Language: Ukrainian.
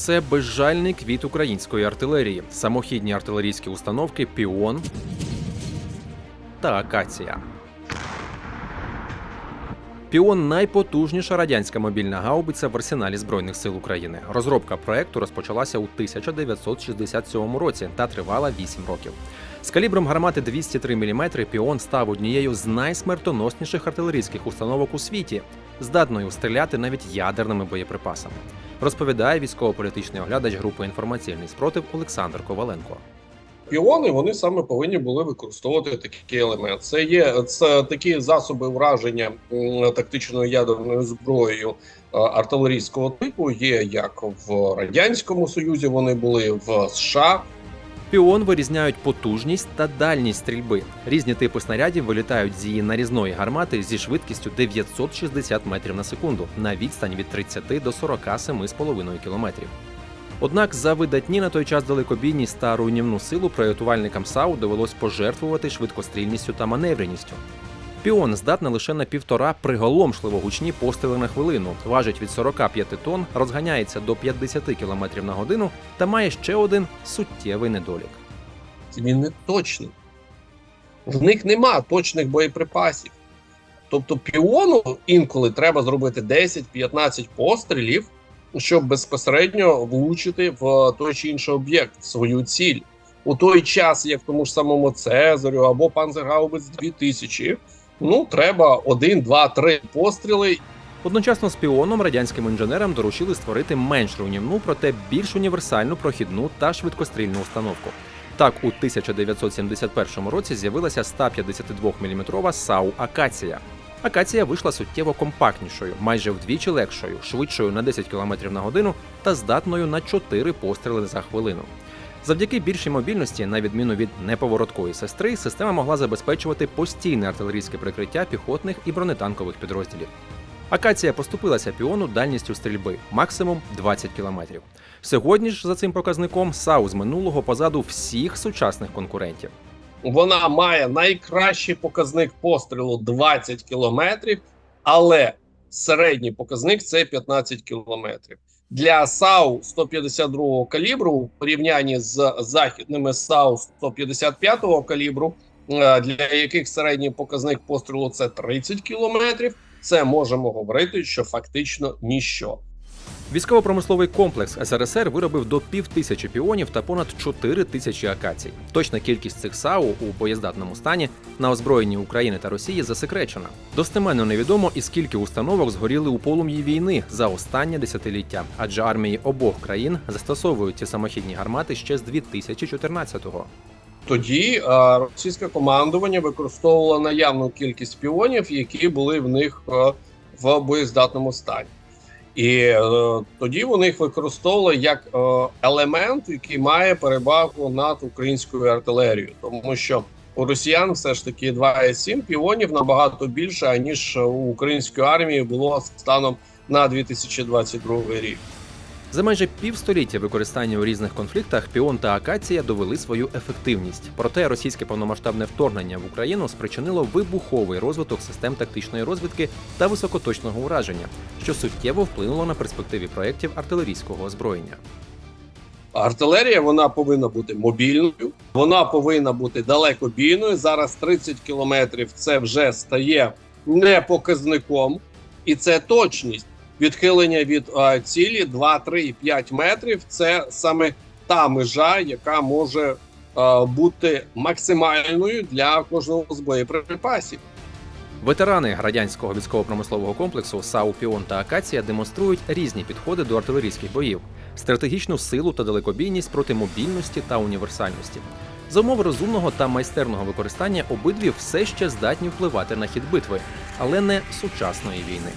це безжальний квіт української артилерії, самохідні артилерійські установки Піон та Акація. Піон найпотужніша радянська мобільна гаубиця в арсеналі Збройних сил України. Розробка проекту розпочалася у 1967 році та тривала 8 років. З калібром гармати 203 мм Піон став однією з найсмертоносніших артилерійських установок у світі, здатною стріляти навіть ядерними боєприпасами. Розповідає військово-політичний оглядач групи інформаційний спротив Олександр Коваленко. Піони вони саме повинні були використовувати такий елемент. Це є це такі засоби враження тактичною ядерною зброєю е, артилерійського типу. Є як в радянському союзі. Вони були в США. Піон вирізняють потужність та дальність стрільби. Різні типи снарядів вилітають з її нарізної гармати зі швидкістю 960 метрів на секунду на відстань від 30 до 47,5 кілометрів. Однак за видатні на той час далекобійність та руйнівну силу проєктувальникам САУ довелось пожертвувати швидкострільністю та маневреністю. Піон здатна лише на півтора приголомшливо гучні постріли на хвилину, важить від 45 тонн, розганяється до 50 км на годину та має ще один суттєвий недолік. Він не точний. В них нема точних боєприпасів. Тобто піону інколи треба зробити 10-15 пострілів, щоб безпосередньо влучити в той чи інший об'єкт, свою ціль. У той час, як тому ж самому Цезарю або Панзергаубиц 2000, ну треба 1, 2, 3 постріли, Одночасно з піоном радянським інженерам доручили створити менш руйнівну, проте більш універсальну прохідну та швидкострільну установку. Так, у 1971 році з'явилася 152 мм САУ Акація. Акація вийшла суттєво компактнішою, майже вдвічі легшою, швидшою на 10 км на годину та здатною на 4 постріли за хвилину. Завдяки більшій мобільності, на відміну від неповороткої сестри, система могла забезпечувати постійне артилерійське прикриття піхотних і бронетанкових підрозділів. Акація поступилася піону дальністю стрільби максимум 20 кілометрів. Сьогодні ж за цим показником САУ з минулого позаду всіх сучасних конкурентів. Вона має найкращий показник пострілу 20 кілометрів, але середній показник це 15 кілометрів. Для САУ 152 калібру у порівнянні з західними САУ 155 калібру, е, для яких середній показник пострілу це 30 кілометрів. Це можемо говорити, що фактично ніщо. Військово-промисловий комплекс СРСР виробив до півтисячі піонів та понад 4 тисячі акацій. Точна кількість цих САУ у боєздатному стані на озброєнні України та Росії засекречена. Достеменно невідомо і скільки установок згоріли у полум'ї війни за останнє десятиліття, адже армії обох країн застосовують ці самохідні гармати ще з 2014-го. Тоді е, російське командування використовувало наявну кількість піонів, які були в них е, в боєздатному стані. І е, тоді вони їх використовували як е, елемент, який має перевагу над українською артилерією, тому що у росіян все ж таки 2,7 піонів набагато більше аніж у української армії було станом на 2022 рік. За майже півстоліття використання у різних конфліктах піон та акація довели свою ефективність. Проте російське повномасштабне вторгнення в Україну спричинило вибуховий розвиток систем тактичної розвідки та високоточного ураження, що суттєво вплинуло на перспективі проєктів артилерійського озброєння. Артилерія вона повинна бути мобільною, вона повинна бути далекобійною. Зараз 30 кілометрів це вже стає не показником, і це точність. Відхилення від е, цілі 2, 3 і 5 метрів. Це саме та межа, яка може е, бути максимальною для кожного з боєприпасів. Ветерани радянського військово-промислового комплексу САУ Піон та Акація демонструють різні підходи до артилерійських боїв, стратегічну силу та далекобійність проти мобільності та універсальності. За умови розумного та майстерного використання обидві все ще здатні впливати на хід битви, але не сучасної війни.